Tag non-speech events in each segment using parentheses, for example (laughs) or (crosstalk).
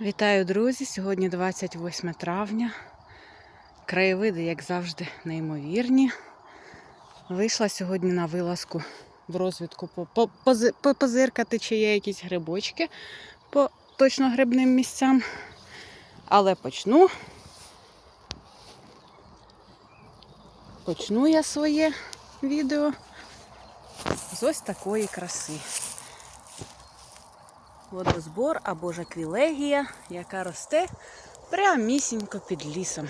Вітаю, друзі! Сьогодні 28 травня. Краєвиди, як завжди, неймовірні. Вийшла сьогодні на вилазку в розвідку по- по- пози- по- позиркати, чи є якісь грибочки по точно грибним місцям. Але почну. Почну я своє відео з ось такої краси водозбор або ж аквілегія, яка росте прямісінько під лісом.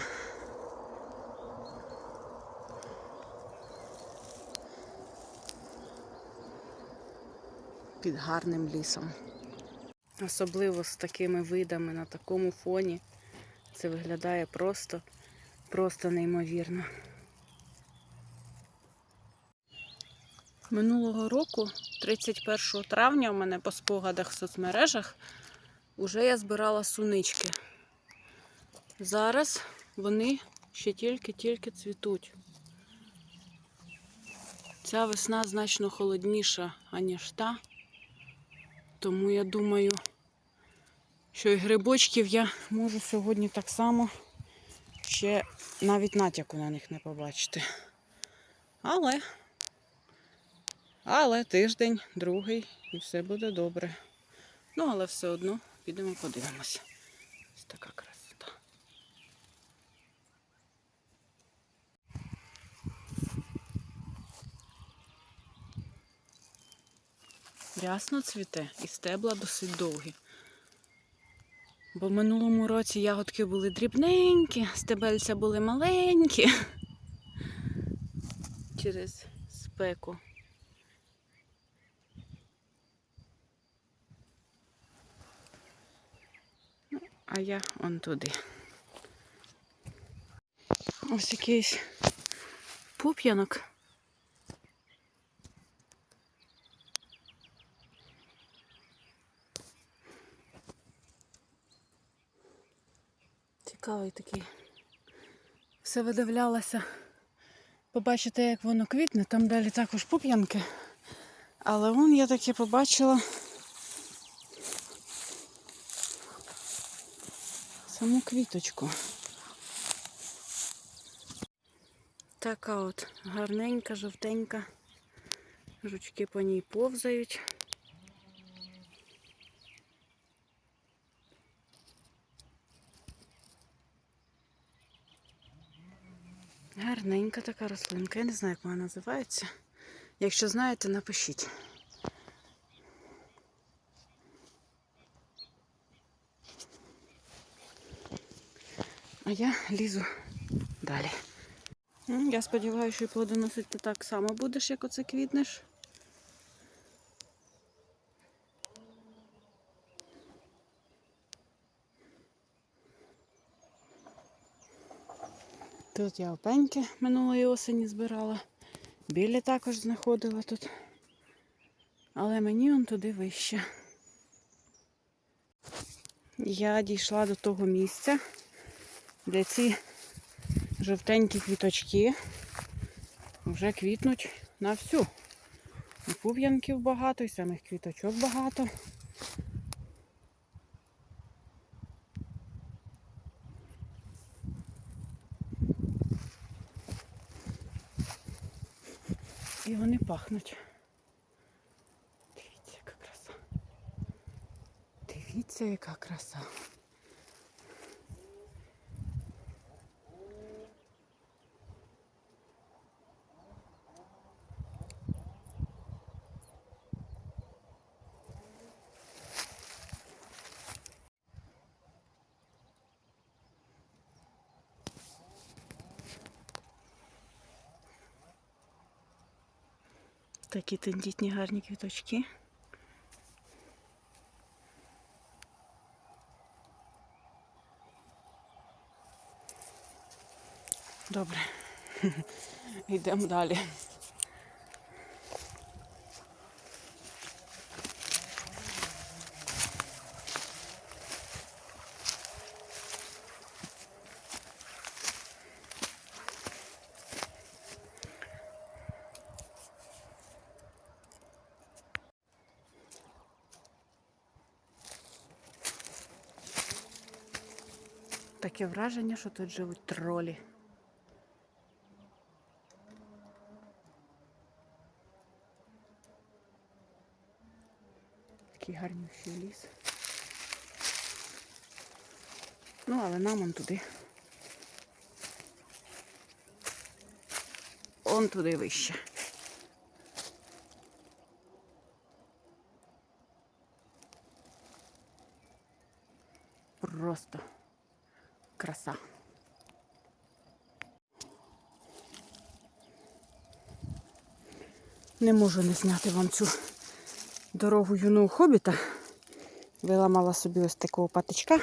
Під гарним лісом. Особливо з такими видами на такому фоні. Це виглядає просто, просто неймовірно. Минулого року, 31 травня, у мене по спогадах в соцмережах, уже я збирала сунички. Зараз вони ще тільки-тільки цвітуть. Ця весна значно холодніша, аніж та. Тому я думаю, що і грибочків я можу сьогодні так само ще навіть натяку на них не побачити. Але але тиждень, другий, і все буде добре. Ну, але все одно підемо подивимося. Ось така красота. Рясно цвіте і стебла досить довгі. Бо в минулому році ягодки були дрібненькі, стебельця були маленькі через спеку. А я он туди. Ось якийсь пуп'янок. Цікавий такий. Все видивлялася. Побачите, як воно квітне, там далі також пуп'янки. Але вон я таки побачила. Саму квіточку. Така от гарненька, жовтенька. Жучки по ній повзають. Гарненька така рослинка. Я не знаю, як вона називається. Якщо знаєте, напишіть. А я лізу далі. Я сподіваюся, що і плодоносити ти так само будеш, як оце квітнеш. Тут я опеньки минулої осені збирала. Білі також знаходила тут. Але мені он туди вище. Я дійшла до того місця, де ці жовтенькі квіточки вже квітнуть на всю. І пуп'янків багато, і самих квіточок багато. І вони пахнуть. Дивіться, яка краса. Дивіться, яка краса. Такі тендітні гарні квіточки. Добре. (laughs) Йдемо далі. Таке враження, що тут живуть тролі. Такий гарнющий ліс. Ну, але нам он туди. Он туди вище. Просто краса. Не можу не зняти вам цю дорогу юного хобіта. Виламала собі ось такого патичка.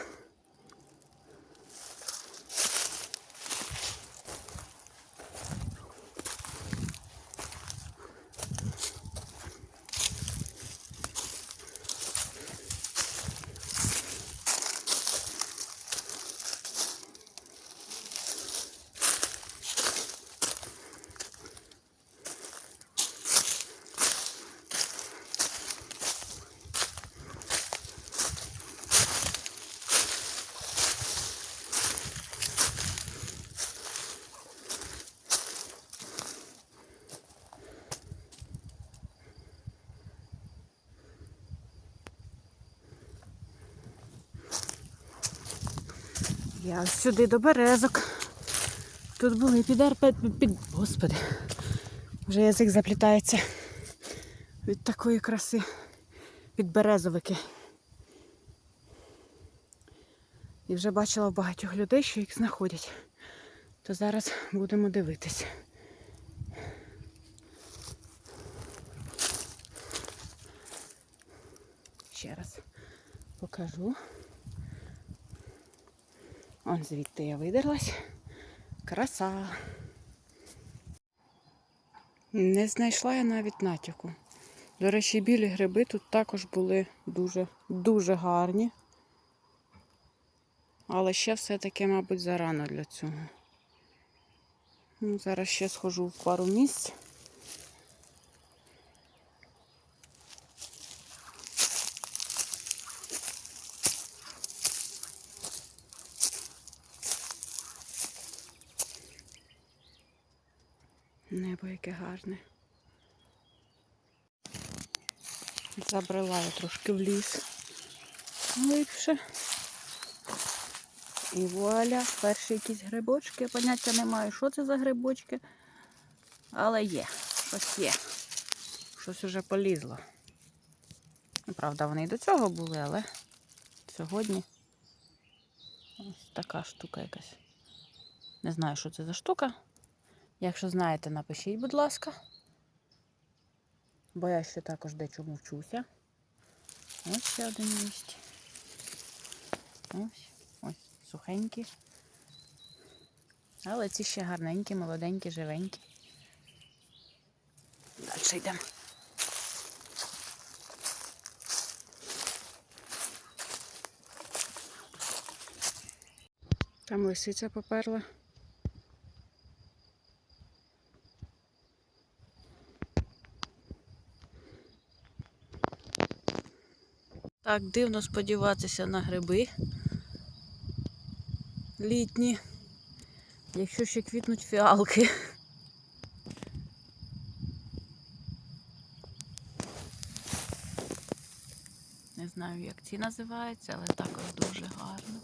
Я сюди до березок. Тут були під, під... Господи. Вже язик заплітається від такої краси. Підберезовики. І вже бачила багатьох людей, що їх знаходять. То зараз будемо дивитись. Ще раз покажу. Он звідти я видерлась. Краса. Не знайшла я навіть натяку. До речі, білі гриби тут також були дуже, дуже гарні. Але ще все-таки, мабуть, зарано для цього. Ну, зараз ще схожу в пару місць. Небо яке гарне. Забрела я трошки в ліс глибше. І вуаля, перші якісь грибочки. Я поняття не маю, що це за грибочки. Але є, щось є. Щось уже полізло. Ну, Правда, вони і до цього були, але сьогодні ось така штука якась. Не знаю, що це за штука. Якщо знаєте, напишіть, будь ласка. Бо я ще також дечому вчуся. Ось ще один місць. Ось, ось, сухенькі. Але ці ще гарненькі, молоденькі, живенькі. Далі йдемо. Там лисиця поперла. Так, дивно сподіватися на гриби літні, якщо ще квітнуть фіалки. Не знаю, як ці називаються, але також дуже гарно.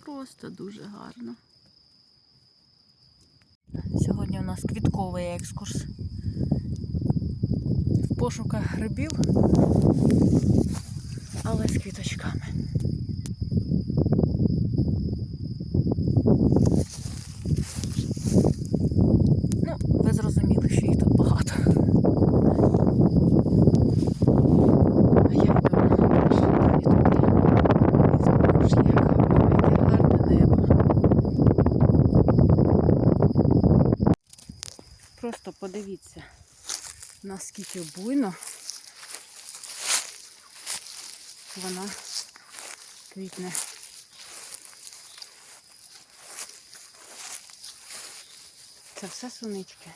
Просто дуже гарно. Сьогодні у нас квітковий екскурс пошуках грибів, але з квіточками. Ну, ви зрозуміли, що їх тут багато. А я йду далі туди. І знову ж яка яке гарне небо. Просто подивіться, наскільки буйно вона квітне. Це все сунички.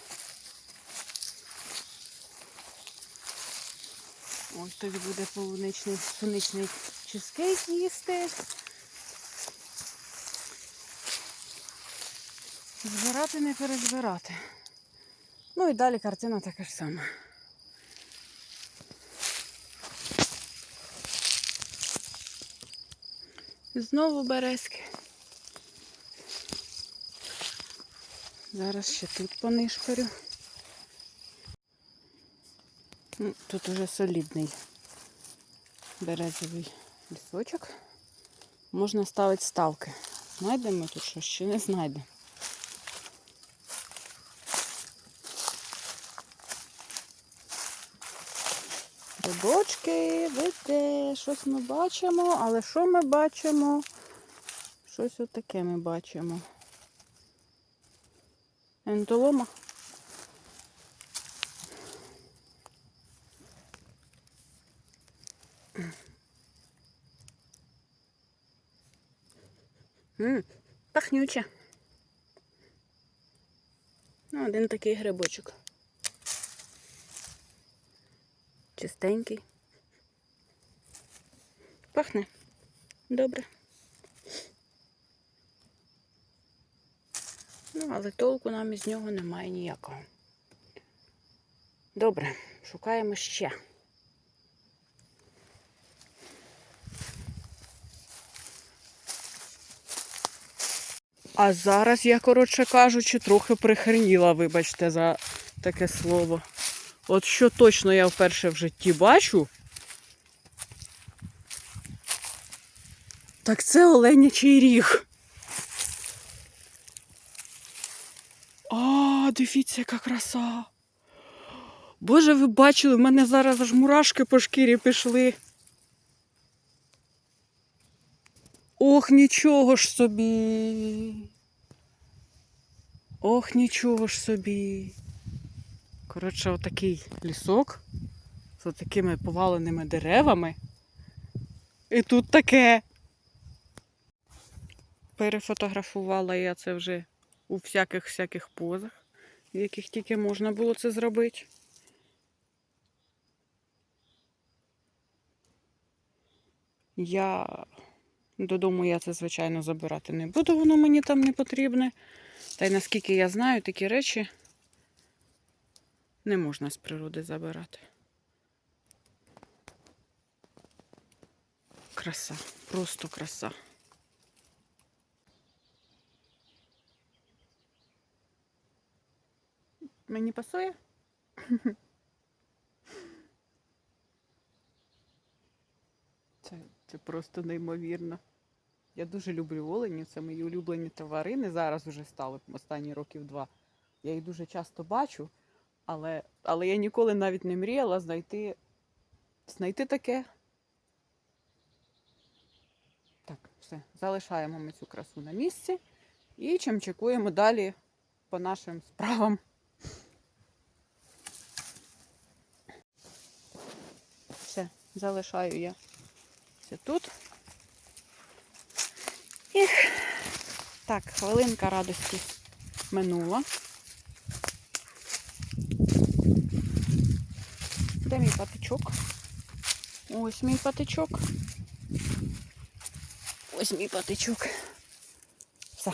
Ось тобі буде полуничний суничний чизкейк їсти. Збирати не перезбирати. Ну і далі картина така ж сама. Знову березки. Зараз ще тут понишпорю. Ну, Тут уже солідний березовий лісочок. Можна ставити ставки. Знайдемо тут щось чи не знайдемо. Рибочки, видите, щось ми бачимо, але що ми бачимо? Щось отаке ми бачимо. Ентолома. М, пахнюче. Ну, один такий грибочок. Чистенький. Пахне. Добре. Ну, але толку нам із нього немає ніякого. Добре, шукаємо ще. А зараз я, коротше кажучи, трохи прихреніла, вибачте, за таке слово. От що точно я вперше в житті бачу. Так це оленячий ріг. А, дивіться, яка краса. Боже, ви бачили, в мене зараз аж мурашки по шкірі пішли. Ох, нічого ж собі. Ох, нічого ж собі. Коротше, отакий лісок з такими поваленими деревами. І тут таке. Перефотографувала я це вже у всяких всяких позах, в яких тільки можна було це зробити. Я додому я це, звичайно, забирати не буду, воно мені там не потрібне. Та й наскільки я знаю, такі речі не можна з природи забирати. Краса, просто краса. Мені пасує? (laughs) Це, це просто неймовірно. Я дуже люблю оленів, це мої улюблені тварини. Зараз вже стали останні років два. Я їх дуже часто бачу, але, але я ніколи навіть не мріяла знайти, знайти таке. Так, все, залишаємо ми цю красу на місці і чимчикуємо далі по нашим справам. Все, залишаю я це тут. Ех. Так, хвилинка радості минула. Де мій патичок? Ось мій патичок. Ось мій патичок. Все.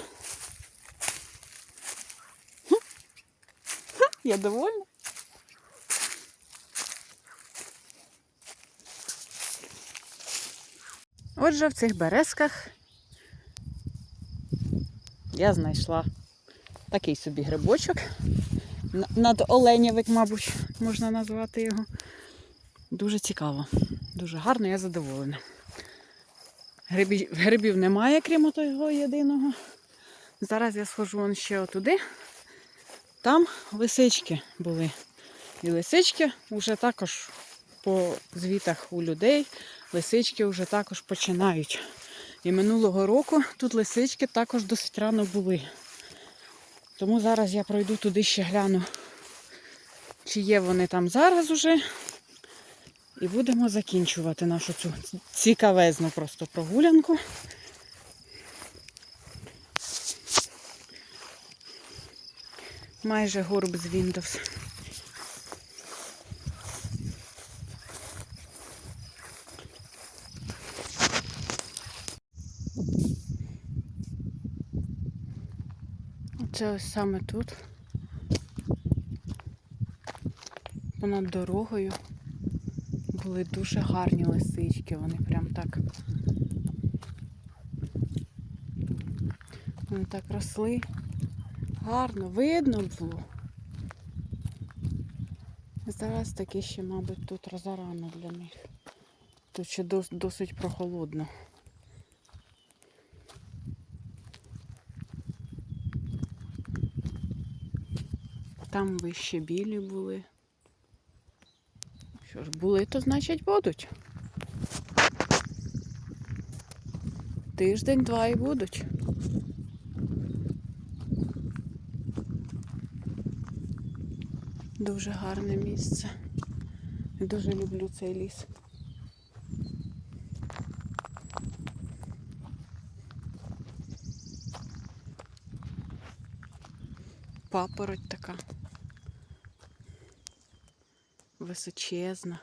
Я довольна. Отже, в цих березках я знайшла такий собі грибочок. Н- Надоленєвик, мабуть, можна назвати його. Дуже цікаво, дуже гарно, я задоволена. Грибів, грибів немає, крім того єдиного. Зараз я схожу вон ще отуди. Там лисички були. І лисички вже також по звітах у людей лисички вже також починають. І минулого року тут лисички також досить рано були. Тому зараз я пройду туди ще гляну, чи є вони там зараз уже. І будемо закінчувати нашу цю цікавезну просто прогулянку. Майже горб з Windows. Оце ось саме тут. Понад дорогою були дуже гарні лисички. Вони прям так. Вони так росли. Гарно, видно було. Зараз таки ще, мабуть, тут розарано для них. Тут ще досить прохолодно. Там вище білі були. Що ж, були, то значить будуть. Тиждень-два і будуть. Дуже гарне місце. Дуже люблю цей ліс. Папороть така. Височезна.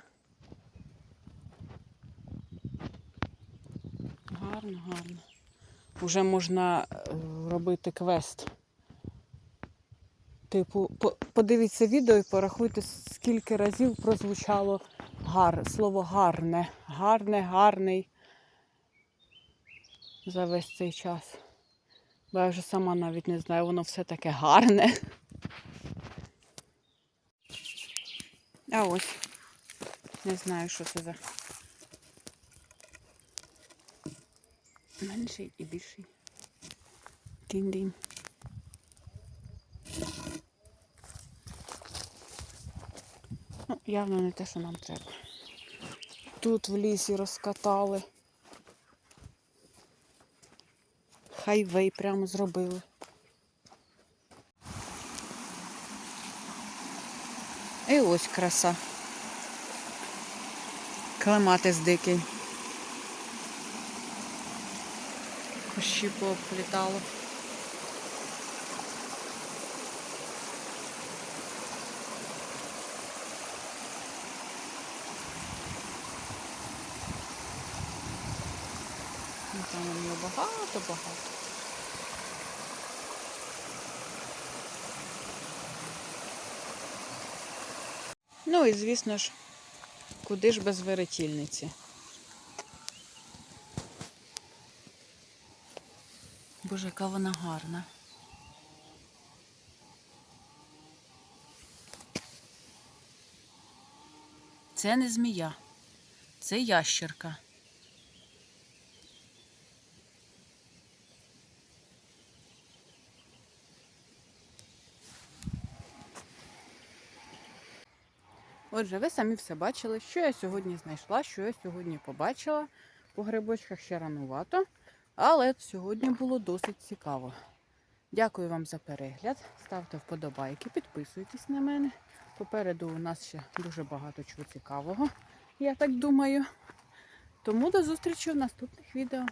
Гарно, гарно. Уже можна е, робити квест. Типу, подивіться відео і порахуйте, скільки разів прозвучало гар, слово гарне. Гарне, гарний за весь цей час. Бо я вже сама навіть не знаю, воно все таке гарне. А ось. Не знаю, що це за. Менший і більший. Дінь-дінь. Ну, явно не те, що нам треба. Тут в лісі розкатали. Хайвей прямо зробили. І ось краса. Клематис дикий. Кущі поплітало. Ну, Там у нього багато-багато. Ну і звісно ж, куди ж без веретільниці? Боже, яка вона гарна. Це не змія, це ящерка. Отже, ви самі все бачили, що я сьогодні знайшла, що я сьогодні побачила. По грибочках ще ранувато, але сьогодні було досить цікаво. Дякую вам за перегляд. Ставте вподобайки, підписуйтесь на мене. Попереду у нас ще дуже багато чого цікавого, я так думаю. Тому до зустрічі в наступних відео.